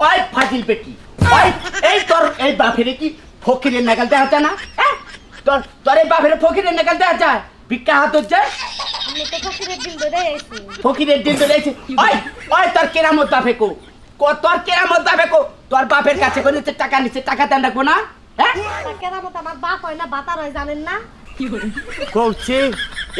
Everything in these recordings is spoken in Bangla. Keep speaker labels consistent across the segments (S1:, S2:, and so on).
S1: ওই ফাজিল বেটি ওই এই তোর এই বাপেরে কি ফকিরের নাগাল দেখা যায় না? হ্যাঁ? তোর তোর এই বাপেরে ফকিরের নাগাল দেখা যায়? ভিক্ষা হাত যায়
S2: ফকিরের
S1: এসে ওই ওই তোর কেরামত বাপে কো। কো তোর কেরামত বাপে কো। তোর বাপের কাছে নিচ্ছে টাকা নিচ্ছে টাকা দেন রাখব না? হ্যাঁ?
S2: কেরামত আমার বাপ হয় না বাতার হয় জানেন না?
S1: কৌছে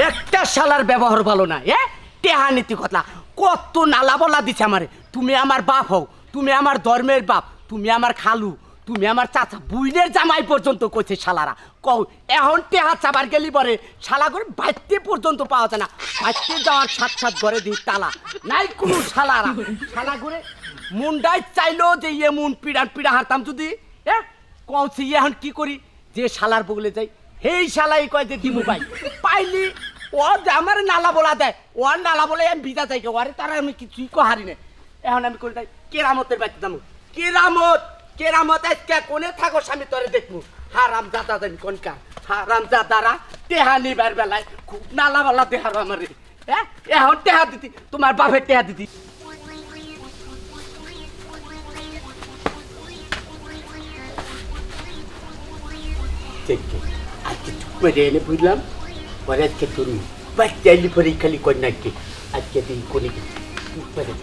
S1: একটা শালার ব্যবহার ভালো না এ? টেহা নীতি কথা। কত নালা বলা দিছে আমারে। তুমি আমার বাপ হও তুমি আমার ধর্মের বাপ, তুমি আমার খালু, তুমি আমার চাচা, বুইনের জামাই পর্যন্ত কইছে শালারা। কও, এখন টেহা চাবার গেলি পরে শালা করে বাইতে পর্যন্ত পাওয়া যায় না। বাইতে যাওয়ার সাত সাত ঘরে দিই তালা। নাই কোনো শালারা। শালা করে মুন্ডাই চাইলো যে ইয়ে মুন পিড়ান পিড়া হারতাম যদি, এ? কৌছি এখন কি করি? যে শালার বগলে যাই হেই শালাই কয় যে দিমু ভাই। পাইলি, ও আমার নালা বলা দেয় ও আর নালা বলে আমি বিদা যাই ওরে তারা আমি কিছুই কহারি না এখন আমি করে কেরামতের বাড়িতে যাব কেরামত কেরামত, আজকে কোনে থাকো স্বামী, তোরে দেখব হারাম দাদা দেন কোনকা হারাম দাদারা টেহা নিবার বেলায় খুব নালা বালা দেহার আমার। হ্যাঁ? এখন টেহা দিতি, তোমার বাপের টেহা দিতি। আজকে করে এনে বুঝলাম পরে আজকে তুমি বাচ্চা পরে খালি কন্যাকে। আজকে দিন কোনে করে।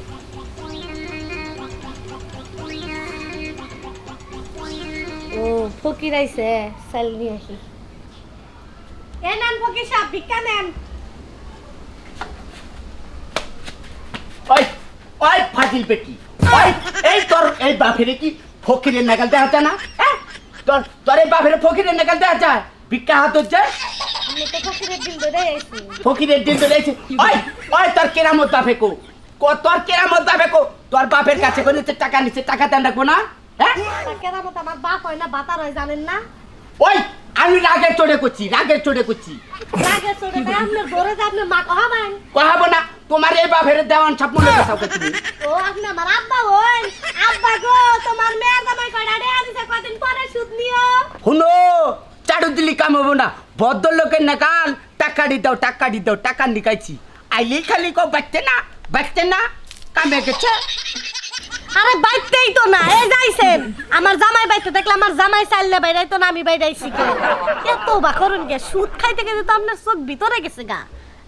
S2: ফকির আইছে চাল নিয়ে আসি এ নেন ফকির সাহেব ভিক্ষা নেন।
S1: ওই ওই ফাজিল বেটি ওই এই তোর এই বাপেরে কি ফকিরের নাগাল দেখা যায় না? হ্যাঁ? তোর তোর এই বাপেরে ফকিরের নাগাল দেখা যায়? ভিক্ষা হাত যায়
S2: আমি তো ফকিরের দিন ধরে আইছি।
S1: ফকিরের দিন ধরে এসে ওই ওই তোর কেরামত বাপে কো? কো তোর কেরামত বাপে কো? তোর বাপের কাছে টাকা নিচ্ছে টাকা দেন রাখব না?
S2: কেরামত আমার বাপ হয় না বাতার হয় জানেন না?
S1: ওই আমি রাগের চড়ে করছি রাগের চড়ে করছি
S2: চড়ে যে আপনি মা কহাবেন
S1: কহাবো না তোমার এই বাপের দেওয়ান ছাপ মনে কথাও কে
S2: ও আপনি আমার আব্বা হন। আব্বা গো তোমার মেয়ের জামাই কয়টা রে? আনিছে কদিন পরে সুদ নিও।
S1: চারু দিলি কাম হব না। ভদ্রলোকের নাকাল টাকা দি দাও টাকা দি দাও টাকা নিকাইছি। আইলি খালি কো বাচ্চে না বাচ্চে না কামে গেছে।
S2: আরে বাইতেই তো না আমার জামাই বাইতে দেখলে আমার জামাই চাইলে বাইরাই তো না আমি বাইরাইছি কে? এত বা করুন গে সুদ খাইতে গেছে তো আপনার চোখ ভিতরে গেছে গা।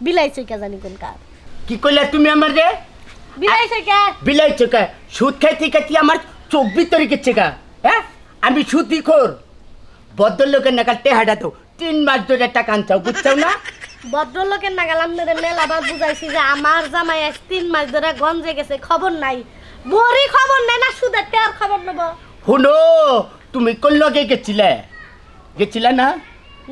S2: বিলাইছে কে জানি কোন কার।
S1: কি কইলে তুমি আমার রে
S2: বিলাইছে কে?
S1: বিলাই চোখা সুদ খাইতে খাইতে আমার চোখ ভিতরে গেছে গা। হ্যাঁ? আমি সুদি খোর। ভদ্রলোকের নাকাল টেহাটা তো তিন মাস ধরে টাকা আনছাও বুঝছাও না?
S2: ভদ্রলোকের নাগাল আপনাদের মেলা আবার বুঝাইছি যে আমার জামাই আজ তিন মাস ধরে গঞ্জে গেছে খবর নাই। বড়ি খবর নাই না সুদের টেয়ার খবর নেব।
S1: শুনো তুমি কোন লগে গেছিলে? গেছিলে না?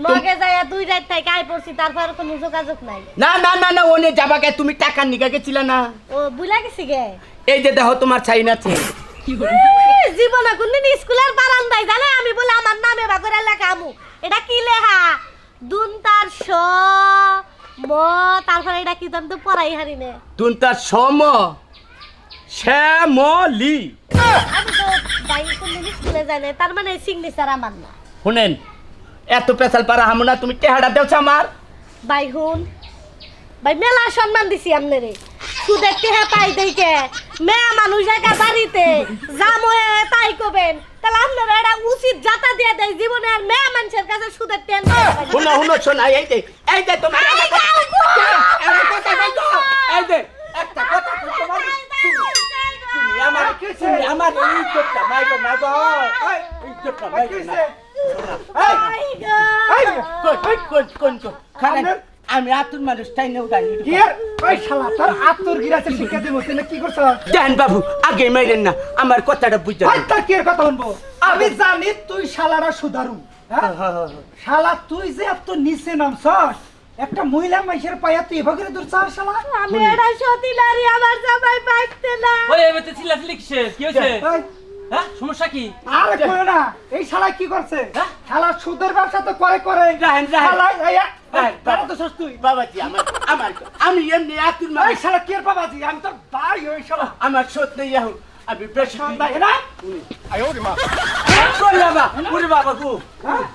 S2: লগে যায় দুই রাত থেকে আই পড়ছি তারপর কোনো যোগাযোগ নাই।
S1: না না না না ওনে যাবাকে তুমি টাকা নিগা গেছিলে না?
S2: ও বুলা গেছি গে।
S1: এই যে দেখো তোমার চাইন আছে
S2: জীবনে কোনদিন স্কুলের বারান্দায় জানে আমি বলে আমার নামে বাগরে লেখা আমু এটা কি লেখা? দুন তার স ম তারপরে এটা কি দাম তো পড়াই হারি নে।
S1: তুন তার সম শ্যামলি
S2: স্কুলে যাই না তার মানে সিগনেচার আমার না।
S1: শুনেন এত পেশাল পারা হামো না তুমি টেহাটা দেওছ আমার?
S2: ভাই হুন ভাই মেলা সম্মান দিছি আপনারে সুদের টেহা পাই দেখে মেয়া মানুষ একা বাড়িতে জাময়ে তাই কবেন। তাহলে আপনারা এটা উচিত যাতা দিয়ে দেয় জীবনে আর মেয়া মানুষের কাছে সুদের টেন
S1: শুনো শুনো শোনা এই যে এই যে তোমার আমি আতুর মানুষ তাই নেও দাঁড়িয়ে
S3: কি ওই শালা তোর আত্মর গিরাছে শিক্ষা দেবো কি করছ
S1: দেন বাবু আগে মাইরেন না আমার কথাটা
S3: ওই তোর কি কথা শুনব আমি জানি তুই শালারা সুদারু হ্যাঁ? শালা তুই যে এত নিচে নামছস একটা মহিলা মাইসের পায়া তুই এভাবে করে দূর চার শালা?
S2: আমি এটা সতী নারী আমার জামাই পাইতে না।
S4: ওই এবারে চিল্লাচিল্লি কিসের? কি হয়েছে
S3: ওই,
S4: হ্যাঁ সমস্যা কি?
S3: আরে কই না এই শালা কি করছে?
S4: হ্যাঁ?
S3: শালা সুদের ব্যবসা তো করে করে।
S1: রাহেন, রাহেন।
S3: শালা এই
S1: রাহেন,
S3: তারা তো সস তুই?
S1: বাবাজি আমার আমার আমি এমনি আতুর
S3: এই শালা কি আর বাবাজি? আমি তোর ভাই ওই শালা।
S1: আমার সত নেই এখন। আমি বেশি বাবা? ওরে বাবা গো।
S3: হ্যাঁ?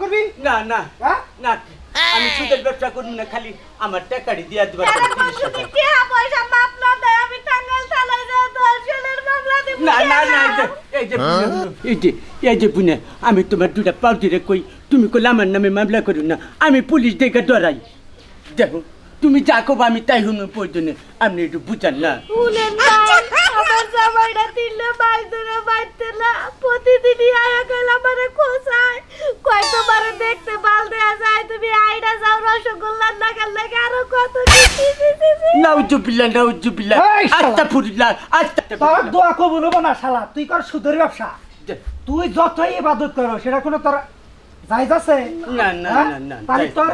S3: করবি?
S1: না না
S3: হ্যাঁ?
S1: না আমি সুদের ব্যবসা করব না খালি আমার টাকাটি দিয়া দিবার
S2: আরে পয়সা মাপ না দেয় আমি টাঙ্গাল চালাই যাই
S1: এই যে এই যে এই যে বুনে আমি তোমার দুটা পাও কই তুমি কইলে আমার নামে মামলা করো না আমি পুলিশ দেখে ডরাই দেখো তুমি যা কব আমি তাই শুনো প্রয়োজনে আপনি একটু বুঝান না
S2: শুনেন ভাই আমার জামাইটা তিনলে মাছ ধরে মারতে না প্রতিদিনই আয়া কইলা আমারে খোঁচায় কয় তোমারে দেখতে ভালো দেয়া যায় তুমি আইডা যাও রসগোল্লার নাগাল লাগে আরও কত কি কি কি কি
S1: নাউজুবিল্লাহ
S3: এই শালা। তোর দোয়া কবুল হব না শালা। তুই কর সুদের ব্যবসা। তুই যতই ইবাদত করো সেটা কোনো তোর জায়জ আছে?
S1: না, না,
S3: হ্যাঁ?
S1: না, না,
S3: তাহলে
S1: জায়েজ
S3: তোর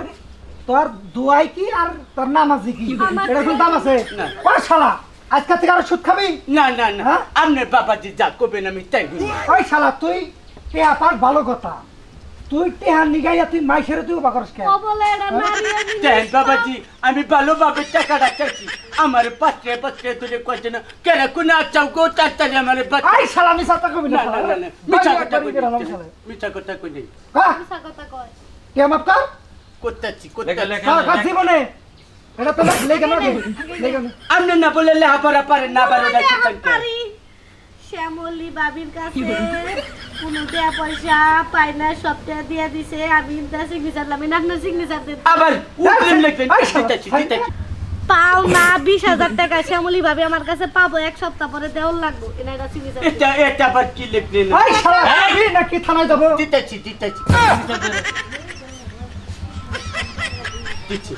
S3: তোর দোয়াই কি আর তোর নামাজি কি?
S2: আমার
S3: এটা কোনো দাম আছে?
S1: না।
S3: ও শালা আজকে থেকে আর সুদ খাবি?
S1: না না না।
S3: হ্যাঁ?
S1: আপনার বাবাজি যা করবেন আমি তাই
S3: ওই শালা তুই টেহা পার ভালো কথা। তুই টেহা নিগাইয়া তুই মাইসের তুই উবা করস কেন?
S2: ও বলে এটা নারী আমি
S1: দেন বাবাজি আমি ভালোভাবে টাকাটা চাইছি আমার পাত্রে পাত্রে তুলে কয়েছে না কেন কোন চাও গো তাড়াতাড়ি আমার বাচ্চা
S3: আই শালা মিছা কবি না
S1: না না। না না মিছা কথা কই
S3: শালা।
S1: মিছা কথা কই
S3: হ্যাঁ
S2: মিছা কথা কয়।
S3: কেমন কর
S1: করতেছি করতেছি
S3: কার জীবনে? এটা তো লেগে না লেগে না
S1: আপনি না বলে না পারেন
S2: তোমাকে
S1: না
S2: পারি। শ্যামলী বাবির কাছে কোনো টাকা পয়সা পাই না সব টাকা দিয়ে দিছে। আমি ইন্টার সিগনেচার লামি না আপনার সিগনেচার দিন
S1: আবার
S3: শালা,
S1: দিতেছি দিতেছি
S2: পাও না বিশ হাজার টাকা শ্যামলী ভাবি আমার কাছে পাবো। এক সপ্তাহ পরে দেওয়ার লাগবো। এটা সিগনেচার
S1: এটা এটা আবার কি লিখলেন
S3: ওই শালা আমি নাকি থানায় যাব?
S1: দিতেছি দিতেছি। দিচ্ছি।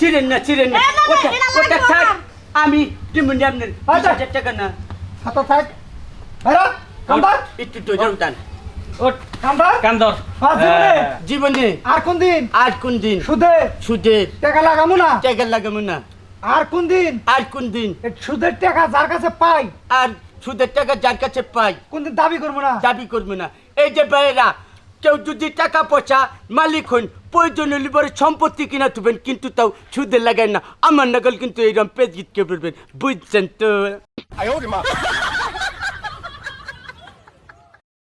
S1: ছিলেন না ছিলেন না। ওটা ওটা থাক। আমি দিমুনি
S3: আচ্ছা।
S1: হাজার টাকা না।
S3: হাতে থাক। বেরো কামদার।
S1: একটু ধৈর্য দান
S4: ওঠ
S3: কামদার।
S4: কান্দর।
S3: হ্যাঁ, জীবনে।
S4: হ্যাঁ।
S3: আর কোন দিন
S1: আর কোন দিন
S3: সুদে।
S1: সুদের
S3: টাকা লাগামু না?
S1: টাকা লাগাবো না।
S3: আর কোন দিন
S1: আর কোন দিন
S3: এই সুদের টাকা যার কাছে পাই।
S1: আর সুদের টাকা যার কাছে পাই।
S3: কোন দিন দাবি করব না?
S1: দাবি করব না। এই যে ভাইয়েরা কেউ যদি টাকা পয়সা মালিক হন প্রয়োজন লিবরে সম্পত্তি কিনা তুবেন কিন্তু তাও সুদে লাগায় না। আমার নাগাল কিন্তু এইরকম পেজ গীত কে বলবেন। বুঝছেন তো? 哎呦我的妈